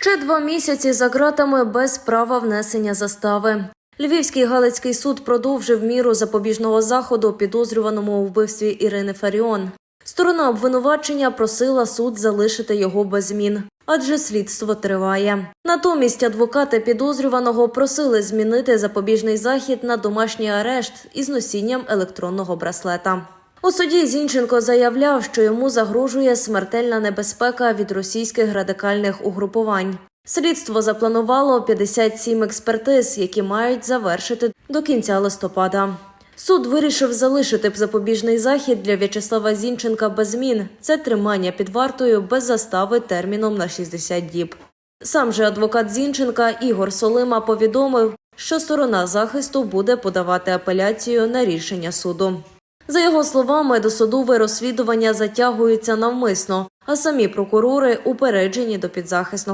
Ще два місяці за ґратами без права внесення застави. Львівський Галицький суд продовжив міру запобіжного заходу підозрюваному у вбивстві Ірини Фаріон. Сторона обвинувачення просила суд залишити його без змін, адже слідство триває. Натомість адвокати підозрюваного просили змінити запобіжний захід на домашній арешт із носінням електронного браслета. У суді Зінченко заявляв, що йому загрожує смертельна небезпека від російських радикальних угрупувань. Слідство запланувало 57 експертиз, які мають завершити до кінця листопада. Суд вирішив залишити запобіжний захід для В'ячеслава Зінченка без змін. Це тримання під вартою без застави терміном на 60 діб. Сам же адвокат Зінченка Ігор Солима повідомив, що сторона захисту буде подавати апеляцію на рішення суду. За його словами, досудове розслідування затягується навмисно, а самі прокурори упереджені до підзахисного.